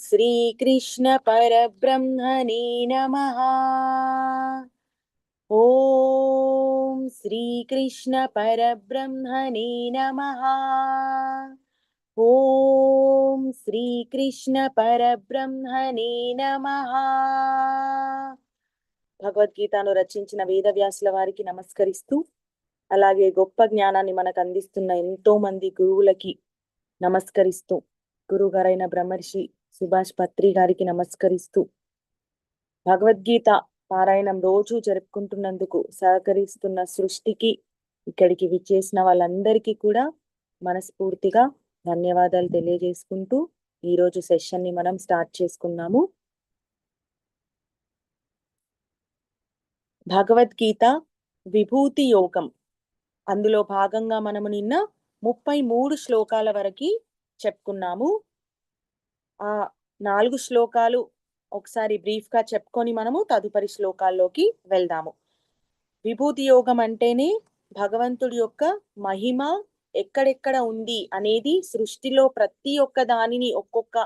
శ్రీకృష్ణ పరబ్రహ్మణే నమ ఓం శ్రీకృష్ణ పరబ్రహ్మణే నమ ఓం శ్రీకృష్ణ పరబ్రహ్మణే నమ భగవద్గీతను రచించిన వేదవ్యాసుల వారికి నమస్కరిస్తూ అలాగే గొప్ప జ్ఞానాన్ని మనకు అందిస్తున్న ఎంతో మంది గురువులకి నమస్కరిస్తూ గురుగారైన బ్రహ్మర్షి సుభాష్ పత్రి గారికి నమస్కరిస్తూ భగవద్గీత పారాయణం రోజు జరుపుకుంటున్నందుకు సహకరిస్తున్న సృష్టికి ఇక్కడికి విచ్చేసిన వాళ్ళందరికీ కూడా మనస్ఫూర్తిగా ధన్యవాదాలు తెలియజేసుకుంటూ ఈ రోజు సెషన్ని మనం స్టార్ట్ చేసుకున్నాము భగవద్గీత విభూతి యోగం. అందులో భాగంగా మనము నిన్న ముప్పై మూడు శ్లోకాల వరకు చెప్పుకున్నాము. ఆ నాలుగు శ్లోకాలు ఒకసారి బ్రీఫ్గా చెప్పుకొని మనము తదుపరి శ్లోకాల్లోకి వెళ్దాము. విభూతి యోగం అంటేనే భగవంతుడి యొక్క మహిమ ఎక్కడెక్కడ ఉంది అనేది సృష్టిలో ప్రతి ఒక్క దానిని ఒక్కొక్క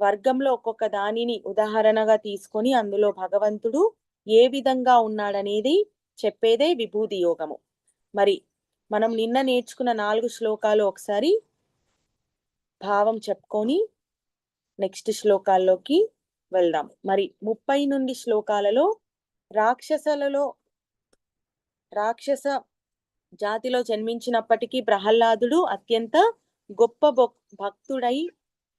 వర్గంలో ఒక్కొక్క దానిని ఉదాహరణగా తీసుకొని అందులో భగవంతుడు ఏ విధంగా ఉన్నాడనేది చెప్పేదే విభూతి యోగము. మరి మనం నిన్న నేర్చుకున్న నాలుగు శ్లోకాలు ఒకసారి భావం చెప్పుకొని నెక్స్ట్ శ్లోకాల్లోకి వెళ్దాం. మరి ముప్పై నుండి శ్లోకాలలో రాక్షసలలో రాక్షస జాతిలో జన్మించినప్పటికీ ప్రహ్లాదుడు అత్యంత గొప్ప భక్తుడై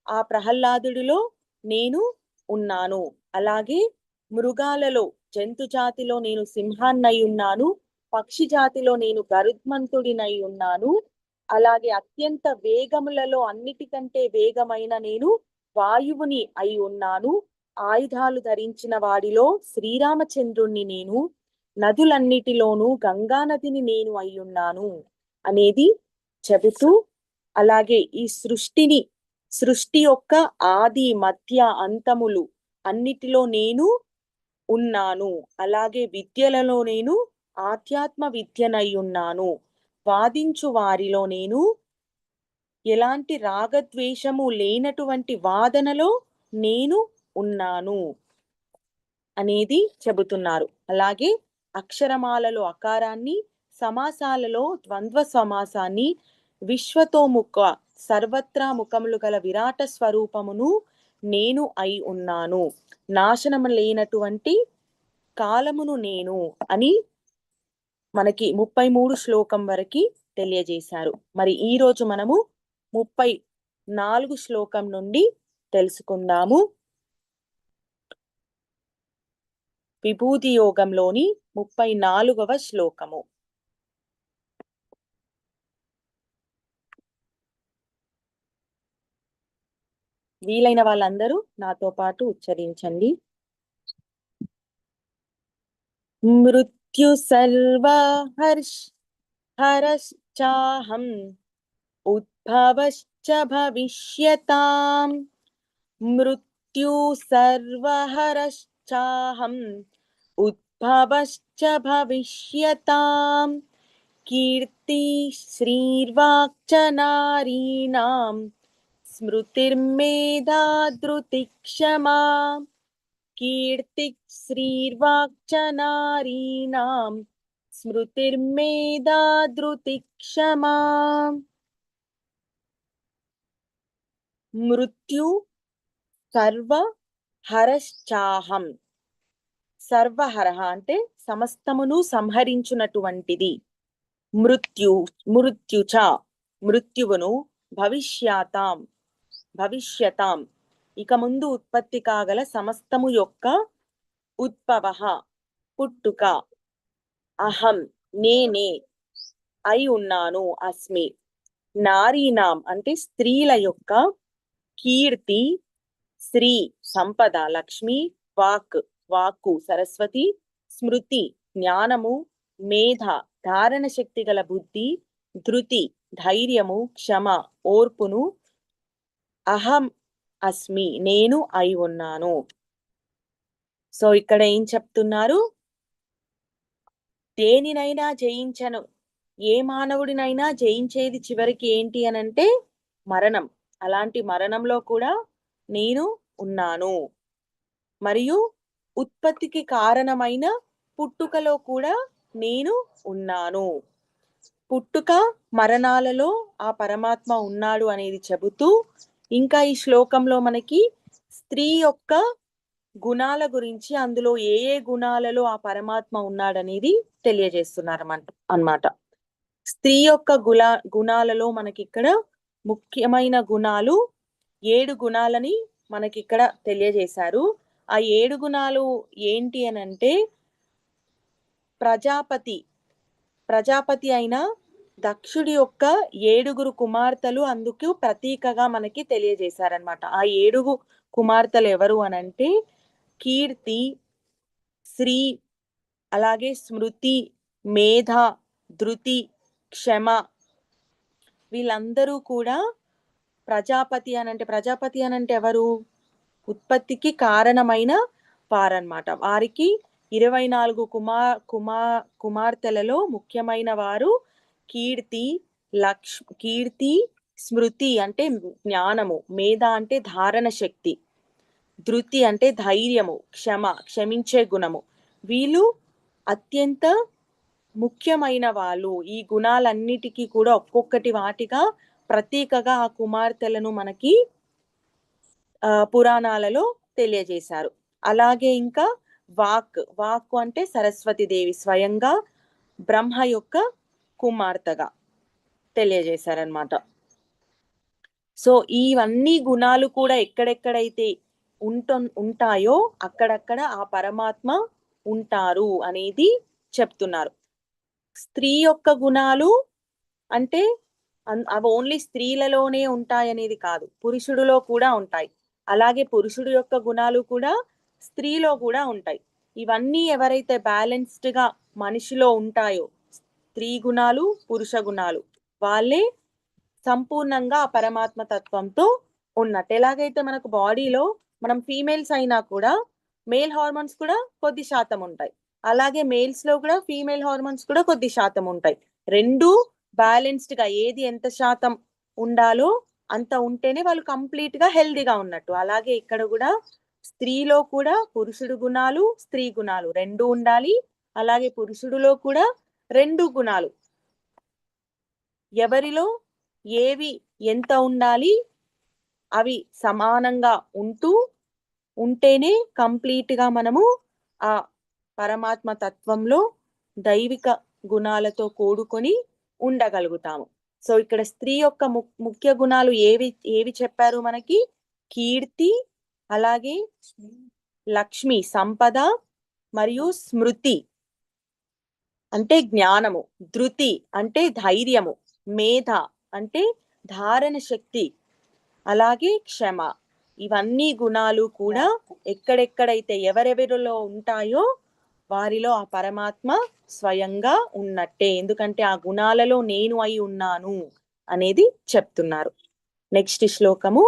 ఆ ప్రహ్లాదుడిలో నేను ఉన్నాను. అలాగే మృగాలలో జంతు జాతిలో నేను సింహాన్నై ఉన్నాను పక్షి జాతిలో నేను గరుత్మంతుడినై ఉన్నాను. అలాగే అత్యంత వేగములలో అన్నిటికంటే వేగమైన నేను వాయువుని అయి ఉన్నాను. ఆయుధాలు ధరించిన వాడిలో శ్రీరామచంద్రుణ్ణి నేను. నదులన్నిటిలోనూ గంగా నదిని నేను అయ్యున్నాను అనేది చెబుతూ అలాగే ఈ సృష్టిని సృష్టి యొక్క ఆది మధ్య అంతములు అన్నిటిలో నేను ఉన్నాను. అలాగే విద్యలలో నేను ఆధ్యాత్మ విద్యనయ్యున్నాను ఉన్నాను. వాదించు వారిలో నేను ఎలాంటి రాగద్వేషము లేనటువంటి వాదనలో నేను ఉన్నాను అనేది చెబుతున్నారు. అలాగే అక్షరమాలలో అకారాన్ని సమాసాలలో ద్వంద్వ సమాసాన్ని విశ్వతోముఖ సర్వత్రా ముఖములు గల విరాట స్వరూపమును నేను అయి ఉన్నాను. నాశనము లేనటువంటి కాలమును నేను అని మనకి ముప్పై మూడు శ్లోకం వరకు తెలియజేశారు. మరి ఈ రోజు మనము ముప్పై నాలుగు శ్లోకం నుండి తెలుసుకుందాము. విభూతి యోగంలోని ముప్పై నాలుగవ శ్లోకము. వీలైన వాళ్ళందరూ నాతో పాటు ఉచ్చరించండి. మృత్ సర్వ హర్ష హరశ్చాహం ఉద్భవశ్చ భవిష్యతాం మృత్యు సర్వహరశ్చాహం ఉద్భవశ్చ భవిష్యతాం కీర్తి శ్రీర్వాక్చ నారీణాం స్మృతిర్మేధా ధృతిక్షమా కీర్తి శ్రీర్వాక్చ నారీణాం మృత్యు సర్వ హరశ్చాహం. సర్వహర అంటే సమస్తమును సంహరించునటువంటిది. మృత్యు మృత్యుచ మృత్యువును భవిష్యాతాం భవిష్యతాం. ఇక ముందు ఉత్పత్తి కాగల సమస్తము యొక్క ఉద్భవ పుట్టుక. అహం నేనే అయి ఉన్నాను అస్మి. నారీనాం అంటే స్త్రీల యొక్క కీర్తి శ్రీ సంపద లక్ష్మి వాక్ వాక్కు సరస్వతి స్మృతి జ్ఞానము మేధ ధారణ శక్తి గల బుద్ధి ధృతి ధైర్యము క్షమ ఓర్పును అహం అస్మి నేను అయి ఉన్నాను. సో ఇక్కడ ఏం చెప్తున్నారు? దేనినైనా జయించను. ఏ మానవుడినైనా జయించేది చివరికి ఏంటి అనంటే మరణం. అలాంటి మరణంలో కూడా నేను ఉన్నాను. మరియు ఉత్పత్తికి కారణమైన పుట్టుకలో కూడా నేను ఉన్నాను. పుట్టుక మరణాలలో ఆ పరమాత్మ ఉన్నాడు అనేది చెబుతూ ఇంకా ఈ శ్లోకంలో మనకి స్త్రీ యొక్క గుణాల గురించి అందులో ఏ ఏ గుణాలలో ఆ పరమాత్మ ఉన్నాడనేది తెలియజేస్తున్నారు అన్నమాట స్త్రీ యొక్క గుణ గుణాలలో మనకి ఇక్కడ ముఖ్యమైన గుణాలు ఏడు గుణాలని మనకి ఇక్కడ తెలియజేశారు. ఆ ఏడు గుణాలు ఏంటి అని అంటే ప్రజాపతి ప్రజాపతి అయిన దక్షుడి యొక్క ఏడుగురు కుమార్తెలు అందుకు ప్రతీకగా మనకి తెలియజేశారనమాట ఆ ఏడుగు కుమార్తెలు ఎవరు అనంటే కీర్తి శ్రీ అలాగే స్మృతి మేధ ధృతి క్షమ. వీళ్ళందరూ కూడా ప్రజాపతి అనంటే ప్రజాపతి అనంటే ఎవరు? ఉత్పత్తికి కారణమైన వారన్నమాట. వారికి ఇరవై నాలుగు కుమార్ కుమార్ కుమార్తెలలో ముఖ్యమైన వారు కీర్తి లక్ష్ కీర్తి స్మృతి అంటే జ్ఞానము. మేధ అంటే ధారణ శక్తి. ధృతి అంటే ధైర్యము. క్షమ క్షమించే గుణము. వీళ్ళు అత్యంత ముఖ్యమైన వాళ్ళు. ఈ గుణాలన్నిటికీ కూడా ఒక్కొక్కటి వాటిగా ప్రతీకగా ఆ కుమార్తెలను మనకి పురాణాలలో తెలియజేశారు. అలాగే ఇంకా వాక్. వాక్ అంటే సరస్వతి దేవి స్వయంగా బ్రహ్మ యొక్క కుమార్తెగా తెలియజేశారనమాట సో ఇవన్నీ గుణాలు కూడా ఎక్కడెక్కడైతే ఉంట ఉంటాయో అక్కడక్కడ ఆ పరమాత్మ ఉంటారు అనేది చెప్తున్నారు. స్త్రీ యొక్క గుణాలు అంటే అవి ఓన్లీ స్త్రీలలోనే ఉంటాయి అనేది కాదు పురుషుడిలో కూడా ఉంటాయి. అలాగే పురుషుడు యొక్క గుణాలు కూడా స్త్రీలో కూడా ఉంటాయి. ఇవన్నీ ఎవరైతే బ్యాలెన్స్డ్గా మనిషిలో ఉంటాయో స్త్రీ గుణాలు పురుష గుణాలు. వాళ్ళే సంపూర్ణంగా ఆ పరమాత్మ తత్వంతో ఉన్నట్టు. ఎలాగైతే మనకు బాడీలో మనం ఫీమేల్స్ అయినా కూడా మేల్ హార్మోన్స్ కూడా కొద్ది శాతం ఉంటాయి. అలాగే మేల్స్లో కూడా ఫీమేల్ హార్మోన్స్ కూడా కొద్ది శాతం ఉంటాయి. రెండు బ్యాలెన్స్డ్గా ఏది ఎంత శాతం ఉండాలో అంత ఉంటేనే వాళ్ళు కంప్లీట్గా హెల్దీగా ఉన్నట్టు. అలాగే ఇక్కడ కూడా స్త్రీలో కూడా పురుషుడు గుణాలు స్త్రీ గుణాలు రెండు ఉండాలి. అలాగే పురుషుడిలో కూడా రెండు గుణాలు. ఎవరిలో ఏవి ఎంత ఉండాలి? అవి సమానంగా ఉంటూ ఉంటేనే కంప్లీట్గా మనము ఆ పరమాత్మ తత్వంలో దైవిక గుణాలతో కూడుకొని ఉండగలుగుతాము. సో ఇక్కడ స్త్రీ యొక్క ముఖ్య గుణాలు ఏవి ఏవి చెప్పారు మనకి? కీర్తి అలాగే లక్ష్మి సంపద మరియు స్మృతి. అంటే జ్ఞానము ధృతి అంటే ధైర్యము మేధ అంటే ధారణ శక్తి అలాగే క్షమ. ఇవన్నీ గుణాలు కూడా ఎక్కడెక్కడైతే ఎవరెవరిలో ఉంటాయో వారిలో ఆ పరమాత్మ స్వయంగా ఉన్నట్టే. ఎందుకంటే ఆ గుణాలలో నేను అయి ఉన్నాను అనేది చెప్తున్నారు. నెక్స్ట్ శ్లోకము.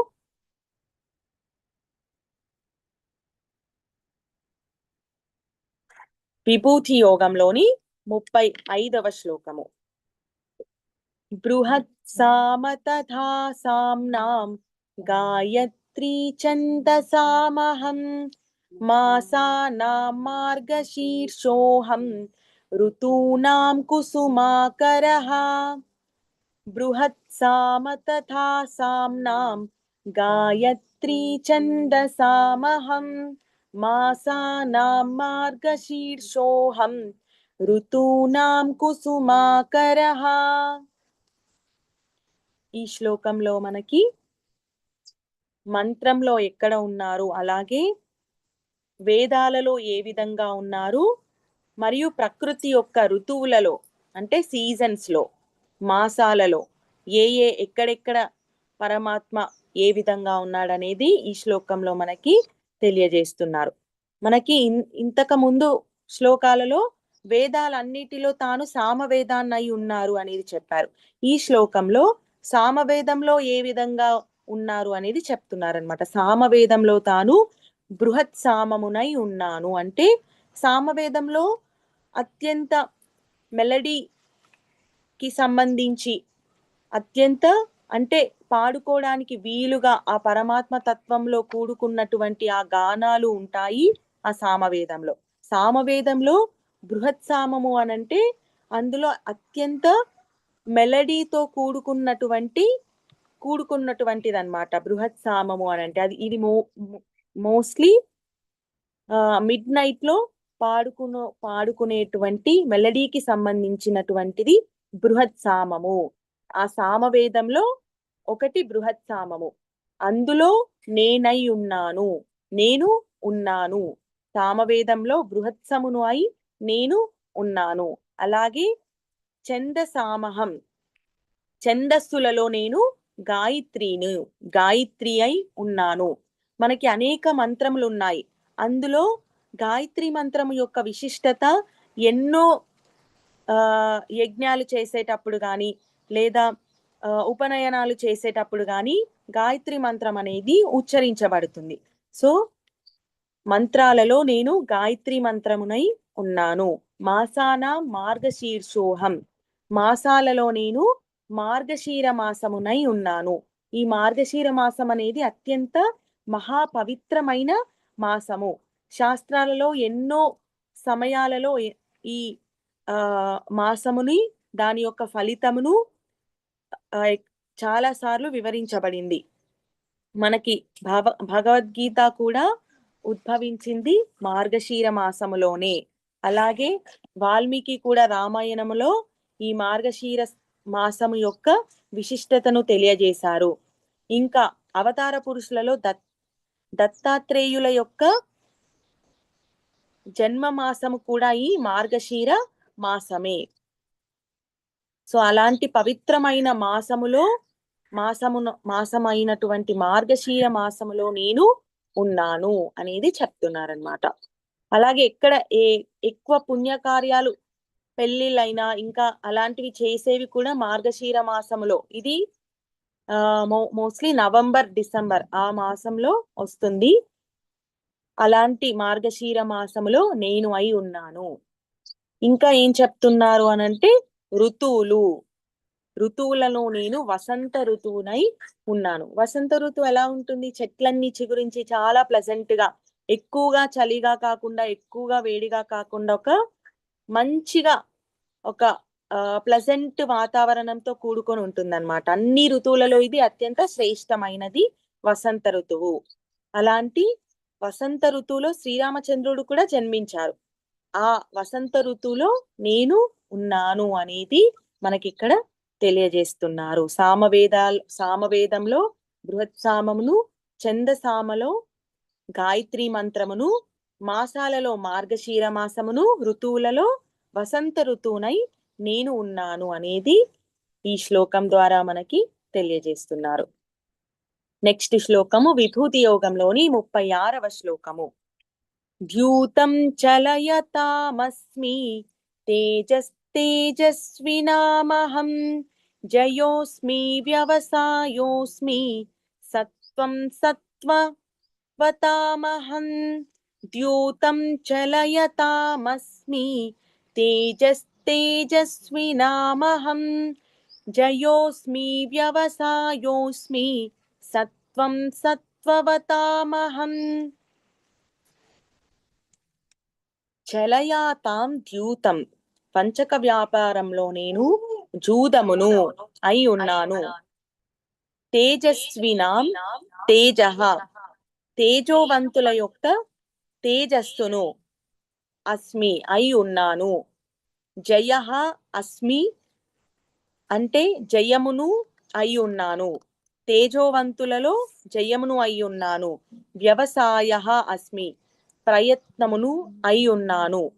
విభూతి యోగంలోని ముప్పై ఐదవ శ్లోకము. బృహత్ సామ తథా సామ్నాం గాయత్రీ ఛందసామహం మాసానాం మార్గశీర్షోహం ఋతూనాం కుసుమాకరః. బృహత్ సామ తథా సామ్నాం గాయత్రీ ఛందసామహం మాసానాం మార్గశీర్షోహం ఋతూనాం కుసుమాకర. ఈ శ్లోకంలో మనకి మంత్రంలో ఎక్కడ ఉన్నారు? అలాగే వేదాలలో ఏ విధంగా ఉన్నారు? మరియు ప్రకృతి యొక్క ఋతువులలో అంటే సీజన్స్లో మాసాలలో ఏ ఏ ఎక్కడెక్కడ పరమాత్మ ఏ విధంగా ఉన్నాడనేది ఈ శ్లోకంలో మనకి తెలియజేస్తున్నారు. మనకి ఇంతకు ముందు శ్లోకాలలో వేదాలన్నిటిలో తాను సామవేదాన్నై ఉన్నారు అనేది చెప్పారు. ఈ శ్లోకంలో సామవేదంలో ఏ విధంగా ఉన్నారు అనేది చెప్తున్నారనమాట సామవేదంలో తాను బృహత్ సామమునై ఉన్నాను. అంటే సామవేదంలో అత్యంత మెలడీకి సంబంధించి అత్యంత అంటే పాడుకోవడానికి వీలుగా ఆ పరమాత్మ తత్వంలో కూడుకున్నటువంటి ఆ గానాలు ఉంటాయి ఆ సామవేదంలో. సామవేదంలో బృహత్సామము అని అనంటే అందులో అత్యంత మెలడీతో కూడుకున్నటువంటి కూడుకున్నటువంటిది అనమాట బృహత్ సామము అని అంటే అది ఇది మో మోస్ట్లీ మిడ్ నైట్లో పాడుకును పాడుకునేటువంటి మెలడీకి సంబంధించినటువంటిది బృహత్ సామము. ఆ సామవేదంలో ఒకటి బృహత్ సామము. అందులో నేనై ఉన్నాను నేను ఉన్నాను. సామవేదంలో బృహత్సమును అయి నేను ఉన్నాను. అలాగే చందసామహం ఛందస్సులలో నేను గాయత్రిని గాయత్రి అయి ఉన్నాను. మనకి అనేక మంత్రములు ఉన్నాయి అందులో గాయత్రి మంత్రము యొక్క విశిష్టత ఎన్నో యజ్ఞాలు చేసేటప్పుడు కానీ లేదా ఉపనయనాలు చేసేటప్పుడు కానీ గాయత్రి మంత్రం అనేది ఉచ్చరించబడుతుంది. సో మంత్రాలలో నేను గాయత్రి మంత్రమునై ఉన్నాను. మాసాన మార్గశీర్షోహం. మాసాలలో నేను మార్గశీర మాసమునై ఉన్నాను. ఈ మార్గశీర మాసం అనేది అత్యంత మహాపవిత్రమైన మాసము. శాస్త్రాలలో ఎన్నో సమయాలలో ఈ ఆ మాసముని దాని యొక్క ఫలితమును చాలాసార్లు చాలా సార్లు వివరించబడింది. మనకి భవ భగవద్గీత కూడా ఉద్భవించింది మార్గశీర మాసములోనే అలాగే వాల్మీకి కూడా రామాయణములో ఈ మార్గశీర మాసము యొక్క విశిష్టతను తెలియజేశారు. ఇంకా అవతార పురుషులలో దత్ దత్తాత్రేయుల యొక్క జన్మ మాసము కూడా ఈ మార్గశీర మాసమే. సో అలాంటి పవిత్రమైన మాసములో మాసమును మాసమైనటువంటి మార్గశీర మాసములో నేను ఉన్నాను అనేది చెప్తున్నారనమాట అలాగే ఎక్కడ ఏ ఎక్కువ పుణ్యకార్యాలు పెళ్ళిళ్ళైనా ఇంకా అలాంటివి చేసేవి కూడా మార్గశీర మాసములో ఇది ఆ మోస్ట్లీ నవంబర్ డిసెంబర్ ఆ మాసంలో వస్తుంది. అలాంటి మార్గశీర మాసములో నేను అయి ఉన్నాను. ఇంకా ఏం చెప్తున్నారు అనంటే ఋతువులు. ఋతువులలో నేను వసంత ఋతువునై ఉన్నాను. వసంత ఋతువు ఎలా ఉంటుంది? చెట్లన్నీ చిగురించి చాలా ప్లెజెంట్గా ఎక్కువగా చలిగా కాకుండా ఎక్కువగా వేడిగా కాకుండా ఒక మంచిగా ఒక ప్లజెంట్ వాతావరణంతో కూడుకొని ఉంటుందన్నమాట. అన్ని ఋతువులలో ఇది అత్యంత శ్రేష్టమైనది వసంత ఋతువు. అలాంటి వసంత ఋతువులో శ్రీరామచంద్రుడు కూడా జన్మించారు. ఆ వసంత ఋతువులో నేను ఉన్నాను అనేది మనకి ఇక్కడ తెలియజేస్తున్నారు. సామవేదాల్ సామవేదంలో బృహత్ సామమును చందసామలో గాయత్రి మంత్రమును మాసాలలో మార్గశీర మాసమును ఋతువులలో వసంత ఋతువునై నేను ఉన్నాను అనేది ఈ శ్లోకం ద్వారా మనకి తెలియజేస్తున్నారు. నెక్స్ట్ శ్లోకము విభూతి యోగంలోని ముప్పై ఆరవ శ్లోకము. ద్యూతం చలయతామస్మి తేజస్తేజస్వినామహం జయోస్మి వ్యవసాయోస్మి సత్వం సత్వవతామహం ద్యూతం చలయతామస్మి తేజస్తేజస్వినామహం జయోస్మి వ్యవసాయోస్మి సత్వం సత్వవతామహం చలయాతాం ద్యూతం పంచక వ్యాపారంలో నేను జూదమును అయి ఉన్నాను తేజస్వినాం తేజ తేజోవంతుల యొక్క తేజస్సును అస్మి అయి ఉన్నాను. జయ అస్మి అంటే జయమును అయి ఉన్నాను. తేజోవంతులలో జయమును అయి ఉన్నాను. వ్యవసాయ అస్మి ప్రయత్నమును అయి ఉన్నాను.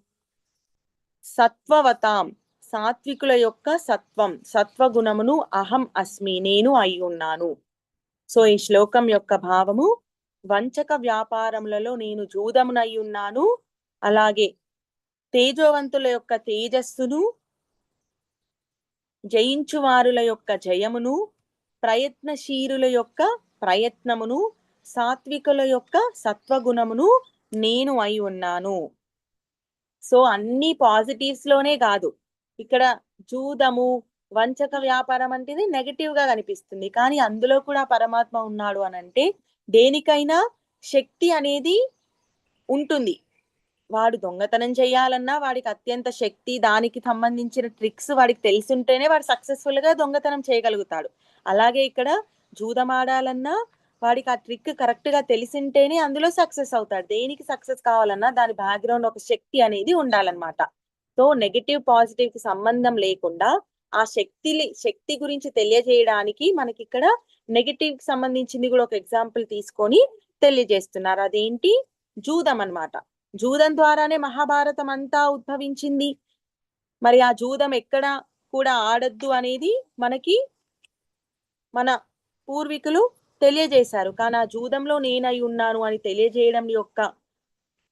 సత్వవతాం సాత్వికుల యొక్క సత్వం సత్వగుణమును అహం అస్మి నేను అయి ఉన్నాను. సో ఈ శ్లోకం యొక్క భావము వంచక వ్యాపారములలో నేను జూదమునై ఉన్నాను అలాగే తేజోవంతుల యొక్క తేజస్సును జయించువారుల యొక్క జయమును ప్రయత్నశీరుల యొక్క ప్రయత్నమును సాత్వికుల యొక్క సత్వగుణమును నేను అయి ఉన్నాను సో అన్ని పాజిటివ్స్లోనే కాదు. ఇక్కడ జూదము వంచక వ్యాపారం అంటే నెగటివ్గా కనిపిస్తుంది. కానీ అందులో కూడా పరమాత్మ ఉన్నాడు అని అంటే దేనికైనా శక్తి అనేది ఉంటుంది. వాడు దొంగతనం చేయాలన్నా వాడికి అత్యంత శక్తి దానికి సంబంధించిన ట్రిక్స్ వాడికి తెలిసుంటేనే వాడు సక్సెస్ఫుల్గా దొంగతనం చేయగలుగుతాడు. అలాగే ఇక్కడ జూదం ఆడాలన్నా వాడికి ఆ ట్రిక్ కరెక్ట్గా తెలిసింటేనే అందులో సక్సెస్ అవుతాడు. దేనికి సక్సెస్ కావాలన్నా దాని బ్యాక్గ్రౌండ్ ఒక శక్తి అనేది ఉండాలన్నమాట. సో నెగటివ్ పాజిటివ్కి సంబంధం లేకుండా ఆ శక్తి శక్తి గురించి తెలియజేయడానికి మనకి ఇక్కడ నెగటివ్కి సంబంధించింది కూడా ఒక ఎగ్జాంపుల్ తీసుకొని తెలియజేస్తున్నారు. అదేంటి? జూదం అన్నమాట. జూదం ద్వారానే మహాభారతం అంతా ఉద్భవించింది. మరి ఆ జూదం ఎక్కడ కూడా ఆడద్దు అనేది మనకి మన పూర్వీకులు తెలియజేశారు. కానీ ఆ జూదంలో నేనై ఉన్నాను అని తెలియజేయడం యొక్క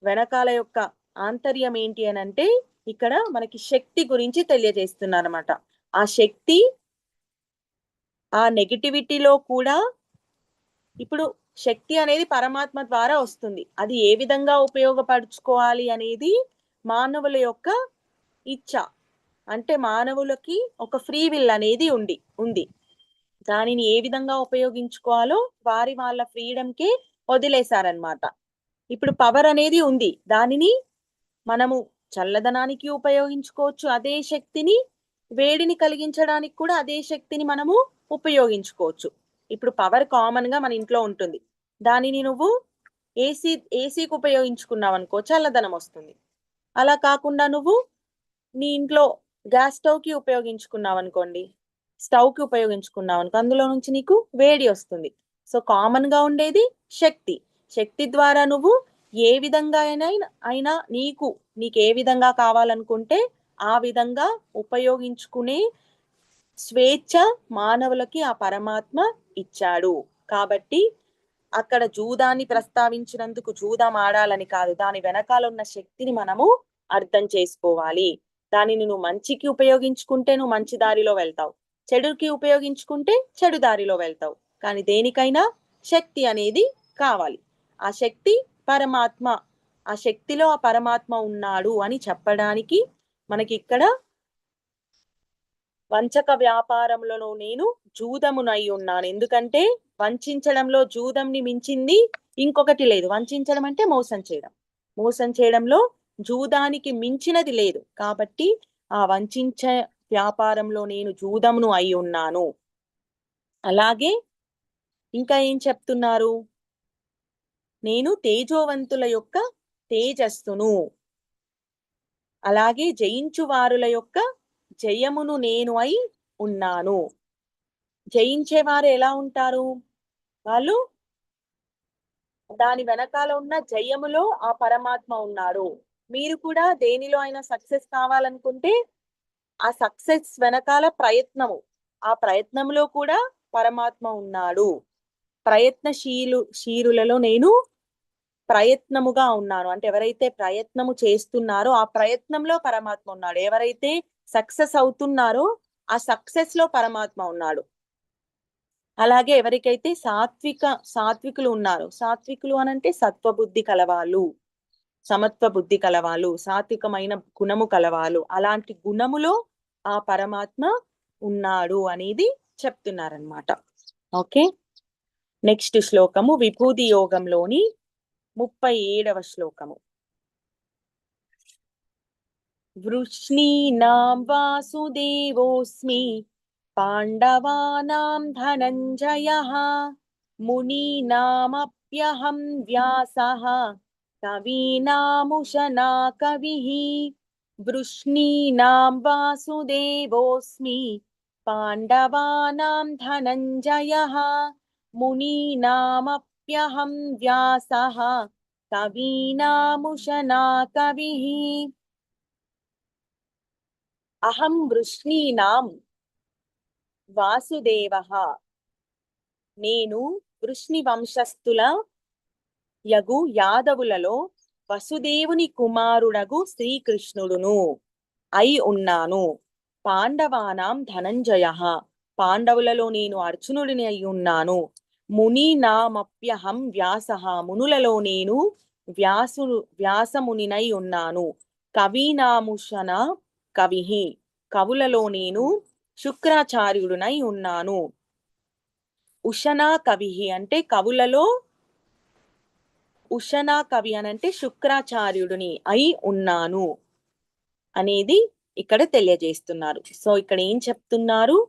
వెనకాల యొక్క ఆంతర్యం ఏంటి అని అంటే ఇక్కడ మనకి శక్తి గురించి తెలియజేస్తున్నారు అనమాట ఆ శక్తి ఆ నెగిటివిటీలో కూడా ఇప్పుడు శక్తి అనేది పరమాత్మ ద్వారా వస్తుంది. అది ఏ విధంగా ఉపయోగపరుచుకోవాలి అనేది మానవుల యొక్క ఇచ్చ. అంటే మానవులకి ఒక ఫ్రీ విల్ అనేది ఉంది ఉంది. దానిని ఏ విధంగా ఉపయోగించుకోవాలో వారి వాళ్ళ ఫ్రీడమ్కే వదిలేశారనమాట ఇప్పుడు పవర్ అనేది ఉంది. దానిని మనము చల్లదనానికి ఉపయోగించుకోవచ్చు. అదే శక్తిని వేడిని కలిగించడానికి కూడా అదే శక్తిని మనము ఉపయోగించుకోవచ్చు. ఇప్పుడు పవర్ కామన్గా మన ఇంట్లో ఉంటుంది. దానిని నువ్వు ఏసీ ఏసీకి ఉపయోగించుకున్నావు అనుకో చల్లదనం వస్తుంది. అలా కాకుండా నువ్వు నీ ఇంట్లో గ్యాస్ స్టవ్కి ఉపయోగించుకున్నావు అనుకోండి స్టవ్కి ఉపయోగించుకున్నావు అనుకో అందులో నుంచి నీకు వేడి వస్తుంది. సో కామన్గా ఉండేది శక్తి. శక్తి ద్వారా నువ్వు ఏ విధంగా అయినా అయినా నీకు నీకు ఏ విధంగా కావాలనుకుంటే ఆ విధంగా ఉపయోగించుకునే స్వేచ్ఛ మానవులకి ఆ పరమాత్మ ఇచ్చాడు. కాబట్టి అక్కడ జూదాన్ని ప్రస్తావించినందుకు జూదం ఆడాలని కాదు దాని వెనకాల ఉన్న శక్తిని మనము అర్థం చేసుకోవాలి. దానిని నువ్వు మంచికి ఉపయోగించుకుంటే నువ్వు మంచి దారిలో వెళ్తావు. చెడుకి ఉపయోగించుకుంటే చెడు దారిలో వెళ్తావు. కానీ దేనికైనా శక్తి అనేది కావాలి. ఆ శక్తి పరమాత్మ ఆ శక్తిలో ఆ పరమాత్మ ఉన్నాడు అని చెప్పడానికి మనకి ఇక్కడ వంచక వ్యాపారంలో నేను జూదమునై ఉన్నాను. ఎందుకంటే వంచడంలో జూదంని మించింది ఇంకొకటి లేదు. వంచడం అంటే మోసం చేయడం. మోసం చేయడంలో జూదానికి మించినది లేదు. కాబట్టి ఆ వంచ వ్యాపారంలో నేను జూదమును అయి ఉన్నాను. అలాగే ఇంకా ఏం చెప్తున్నారు? నేను తేజోవంతుల యొక్క తేజస్సును అలాగే జయించువారుల యొక్క జయమును నేను అయి ఉన్నాను. జయించేవారు ఎలా ఉంటారు? వాళ్ళు దాని వెనకాల ఉన్న జయములో ఆ పరమాత్మ ఉన్నారు. మీరు కూడా దేనిలో అయినా సక్సెస్ కావాలనుకుంటే ఆ సక్సెస్ వెనకాల ప్రయత్నము ఆ ప్రయత్నంలో కూడా పరమాత్మ ఉన్నాడు. ప్రయత్నశీలు శీరులలో నేను ప్రయత్నముగా ఉన్నాను. అంటే ఎవరైతే ప్రయత్నము చేస్తున్నారో ఆ ప్రయత్నంలో పరమాత్మ ఉన్నాడు. ఎవరైతే సక్సెస్ అవుతున్నారో ఆ సక్సెస్లో పరమాత్మ ఉన్నాడు. అలాగే ఎవరికైతే సాత్విక సాత్వికులు ఉన్నారు సాత్వికులు అనంటే సత్వబుద్ధి కలవాళ్ళు సమత్వ బుద్ధి కలవాళ్ళు సాత్వికమైన గుణము కలవాళ్ళు అలాంటి గుణములో ఆ పరమాత్మ ఉన్నాడు అనేది చెప్తున్నారనమాట ఓకే? నెక్స్ట్ శ్లోకము విభూది యోగంలోని ముప్పై ఏడవ శ్లోకము. వృష్ణీనాం వాసుదేవోస్మి పాండవానాం ధనంజయః మునీనామప్యహం వ్యాసః కవీనాముశనా కవిః వృష్ణీనాం వాసుదేవోస్మి పాండవానాం ధనంజయః మునీనామప్యహం వ్యాసః కవీనాముశనా కవిః అహం వృష్ణీనాం. వాసుదేవ. నేను వృష్ణి వంశస్థుల యగు యాదవులలో వసుదేవుని కుమారుడగు శ్రీకృష్ణుడును అయి ఉన్నాను. పాండవానాం ధనంజయ. పాండవులలో నేను అర్జునుడిని అయి ఉన్నాను. ముని నామప్యహం వ్యాస. మునులలో నేను వ్యాసు వ్యాసమునినై ఉన్నాను. కవీనాముషన కవిహి. కవులలో నేను శుక్రాచార్యుడునై ఉన్నాను. ఉషనా కవిహి అంటే కవులలో ఉషనా కవి అని అంటే శుక్రాచార్యుడిని అయి ఉన్నాను అనేది ఇక్కడ తెలియజేస్తున్నారు. సో ఇక్కడ ఏం చెప్తున్నారు?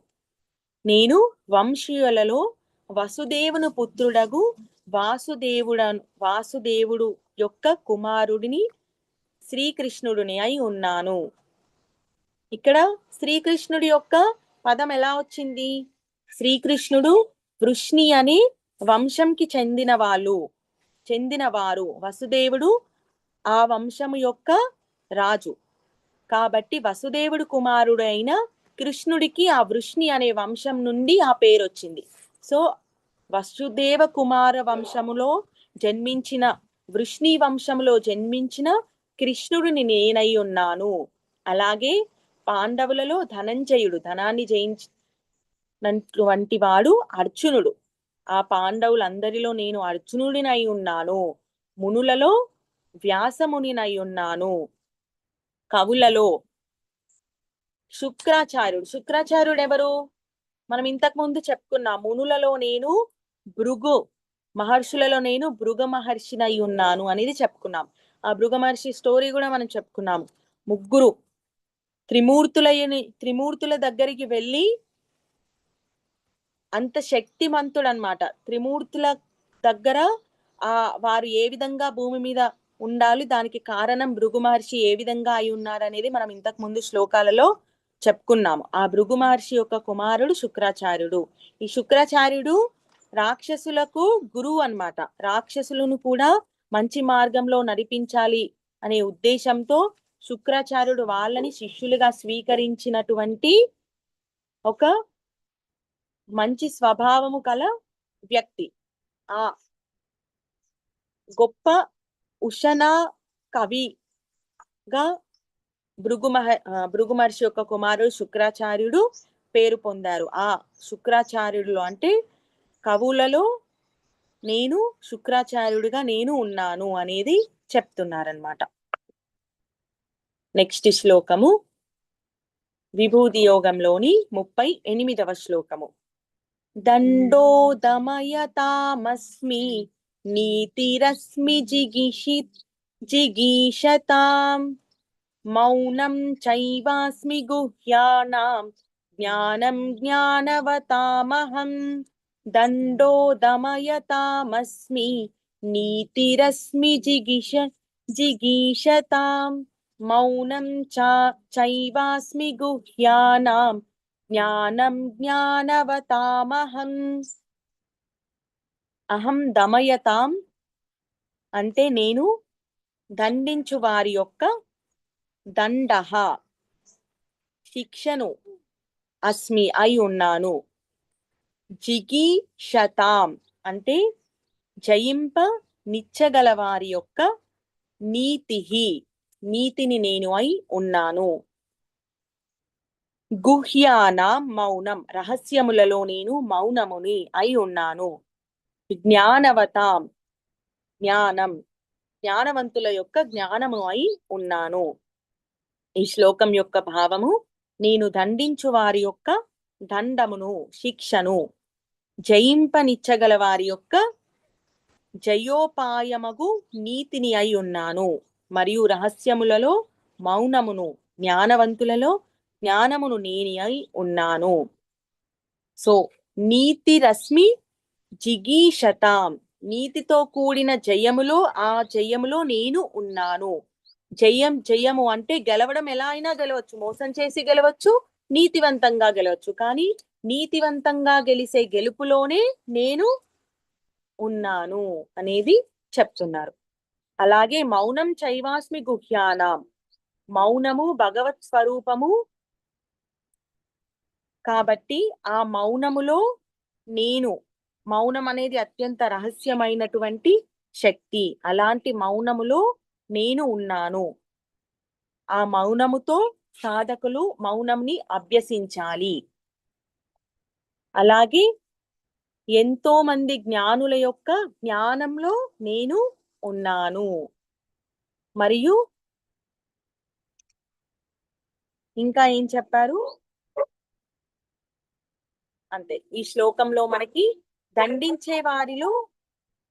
నేను వంశీయులలో వసుదేవుని పుత్రుడగు వాసుదేవుడ వాసుదేవుడు యొక్క కుమారుడిని శ్రీకృష్ణుడిని అయి ఉన్నాను. ఇక్కడ శ్రీకృష్ణుడి యొక్క పదం ఎలా వచ్చింది? శ్రీకృష్ణుడు వృష్ణి అనే వంశంకి చెందిన వాళ్ళు చెందినవారు. వసుదేవుడు ఆ వంశము యొక్క రాజు. కాబట్టి వసుదేవుడు కుమారుడు అయిన కృష్ణుడికి ఆ వృష్ణి అనే వంశం నుండి ఆ పేరు వచ్చింది. సో వసుదేవ కుమార వంశములో జన్మించిన వృష్ణి వంశములో జన్మించిన కృష్ణుడిని నేనై ఉన్నాను. అలాగే పాండవులలో ధనంజయుడు ధనాన్ని జయించినటువంటి వాడు అర్జునుడు. ఆ పాండవులందరిలో నేను అర్జునుడినై ఉన్నాను. మునులలో వ్యాసమునినై ఉన్నాను కవులలో శుక్రాచార్యుడు. శుక్రాచార్యుడు ఎవరు మనం ఇంతకు ముందు చెప్పుకున్నాం. మునులలో నేను భృగు మహర్షులలో నేను భృగ మహర్షినై ఉన్నాను అనేది చెప్పుకున్నాం. ఆ భృగ మహర్షి స్టోరీ కూడా మనం చెప్పుకున్నాము ముగ్గురు త్రిమూర్తులయ్యని త్రిమూర్తుల దగ్గరికి వెళ్ళి అంత శక్తిమంతుడు అనమాట త్రిమూర్తుల దగ్గర ఆ వారు ఏ విధంగా భూమి మీద ఉండాలి దానికి కారణం భృగు మహర్షి ఏ విధంగా అయి ఉన్నారు అనేది మనం ఇంతకు ముందు శ్లోకాలలో చెప్పుకున్నాము. ఆ భృగు మహర్షి యొక్క కుమారుడు శుక్రాచార్యుడు. ఈ శుక్రాచార్యుడు రాక్షసులకు గురువు అన్నమాట. రాక్షసులను కూడా మంచి మార్గంలో నడిపించాలి అనే ఉద్దేశంతో శుక్రాచార్యుడు వాళ్ళని శిష్యులుగా స్వీకరించినటువంటి ఒక మంచి స్వభావము కల వ్యక్తి. ఆ గొప్ప ఉషనా కవిగా భృగుమహ భృగుమహర్షి యొక్క కుమారుడు శుక్రాచార్యుడు పేరు పొందారు. ఆ శుక్రాచార్యుడు అంటే కవులలో నేను శుక్రాచార్యుడిగా నేను ఉన్నాను అనేది చెప్తున్నారనమాట నెక్స్ట్ శ్లోకము. విభూతి యోగంలోని ముప్పై ఎనిమిదవ శ్లోకము. దండో దమయతామస్మి నీతిరస్మి జిగిషి జిగీషతాం. మౌనం చైవాస్మి గుహ్యానాం జ్ఞానం జ్ఞానవతామహం. దండో దమయతామస్మి నీతిరస్మి జిగిష జిగీషతాం. మౌనం చైవాస్మి గుహ్యానాం జ్ఞానం జ్ఞానవతామహం అహం దమయతాం అంటే నేను దండించు వారి యొక్క దండ శిక్షను అస్మి అయి ఉన్నాను జిగీషతాం శతాం అంటే జయింప నిచ్చగల వారి యొక్క నీతిహి నీతిని నేను అయి ఉన్నాను. గుహ్యాన మౌనం రహస్యములలో నేను మౌనముని అయి ఉన్నాను. జ్ఞానవతాం జ్ఞానం జ్ఞానవంతుల యొక్క జ్ఞానము అయి ఉన్నాను. ఈ శ్లోకం యొక్క భావము నేను దండించు వారి యొక్క దండమును శిక్షను. జయింపనిచ్చగల వారి యొక్క జయోపాయమగు నీతిని అయి ఉన్నాను. మరియు రహస్యములలో మౌనమును జ్ఞానవంతులలో జ్ఞానమును నేని అయి ఉన్నాను. సో నీతి రశ్మి జిగీషతాం. నీతితో కూడిన జయములో ఆ జయములో నేను ఉన్నాను. జయం జయము అంటే గెలవడం ఎలా అయినా గెలవచ్చు. మోసం చేసి గెలవచ్చు నీతివంతంగా గెలవచ్చు. కానీ నీతివంతంగా గెలిసే గెలుపులోనే నేను ఉన్నాను అనేది చెప్తున్నారు. అలాగే మౌనం చైవాస్మి గుహ్యానాం. మౌనము భగవత్ స్వరూపము. కాబట్టి ఆ మౌనములో నేను మౌనం అనేది అత్యంత రహస్యమైనటువంటి శక్తి. అలాంటి మౌనములో నేను ఉన్నాను. ఆ మౌనముతో సాధకులు మౌనంని అభ్యసించాలి. అలాగే ఎంతో మంది జ్ఞానుల యొక్క జ్ఞానంలో నేను ఉన్నాను మరియు ఇంకా ఏం చెప్పారు? అంతే ఈ శ్లోకంలో మనకి దండించే వారిలో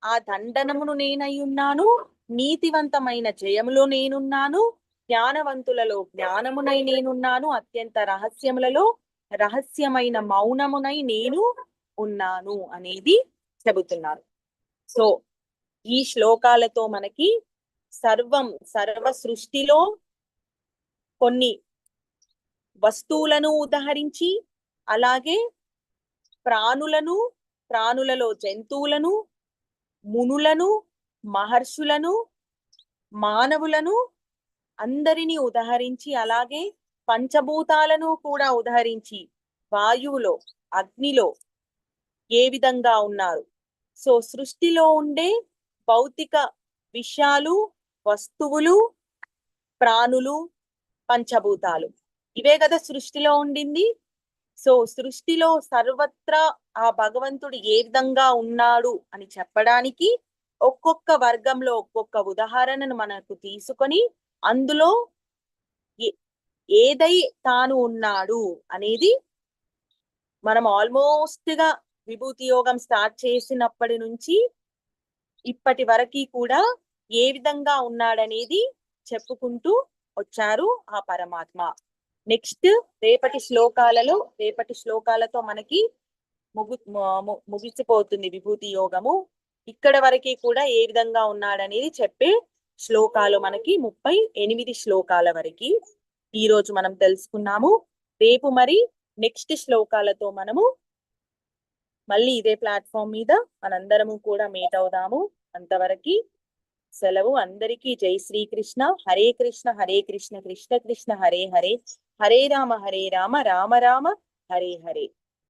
ఆ దండనమును నేనై ఉన్నాను నీతివంతమైన జయములో నేనున్నాను జ్ఞానవంతులలో జ్ఞానమునై నేనున్నాను అత్యంత రహస్యములలో రహస్యమైన మౌనమునై నేను ఉన్నాను అనేది చెబుతున్నారు. సో ఈ శ్లోకాలతో మనకి సర్వం సర్వ సృష్టిలో కొన్ని వస్తువులను ఉదహరించి అలాగే ప్రాణులను ప్రాణులలో జంతువులను మునులను మహర్షులను మానవులను అందరినీ ఉదహరించి అలాగే పంచభూతాలను కూడా ఉదహరించి వాయువులో అగ్నిలో ఏ విధంగా ఉన్నారు? సో సృష్టిలో ఉండే భౌతిక విషయాలు వస్తువులు ప్రాణులు పంచభూతాలు. ఇవే కదా సృష్టిలో ఉండింది. సో సృష్టిలో సర్వత్రా ఆ భగవంతుడు ఏ విధంగా ఉన్నాడు అని చెప్పడానికి ఒక్కొక్క వర్గంలో ఒక్కొక్క ఉదాహరణను మనకు తీసుకొని అందులో ఏ- ఏదై తాను ఉన్నాడు అనేది మనం ఆల్మోస్ట్గా విభూతి యోగం స్టార్ట్ చేసినప్పటి నుంచి ఇప్పటి వరకు కూడా ఏ విధంగా ఉన్నాడనేది చెప్పుకుంటూ వచ్చారు ఆ పరమాత్మ. నెక్స్ట్ రేపటి శ్లోకాలలో రేపటి శ్లోకాలతో మనకి ముగు ముగిసిపోతుంది విభూతి యోగము. ఇక్కడ వరకు కూడా ఏ విధంగా ఉన్నాడనేది చెప్పే శ్లోకాలు మనకి ముప్పై ఎనిమిది శ్లోకాల వరకు ఈ రోజు మనం తెలుసుకున్నాము. రేపు మరి నెక్స్ట్ శ్లోకాలతో మనము మళ్ళీ ఇదే ప్లాట్ఫామ్ మీద మనందరము కూడా మీట్ అవుదాము. అంతవరకు సెలవు. అందరికీ జై శ్రీకృష్ణ. హరే కృష్ణ హరే కృష్ణ కృష్ణ కృష్ణ హరే హరే. హరే రామ హరే రామ రామ రామ హరే హరే.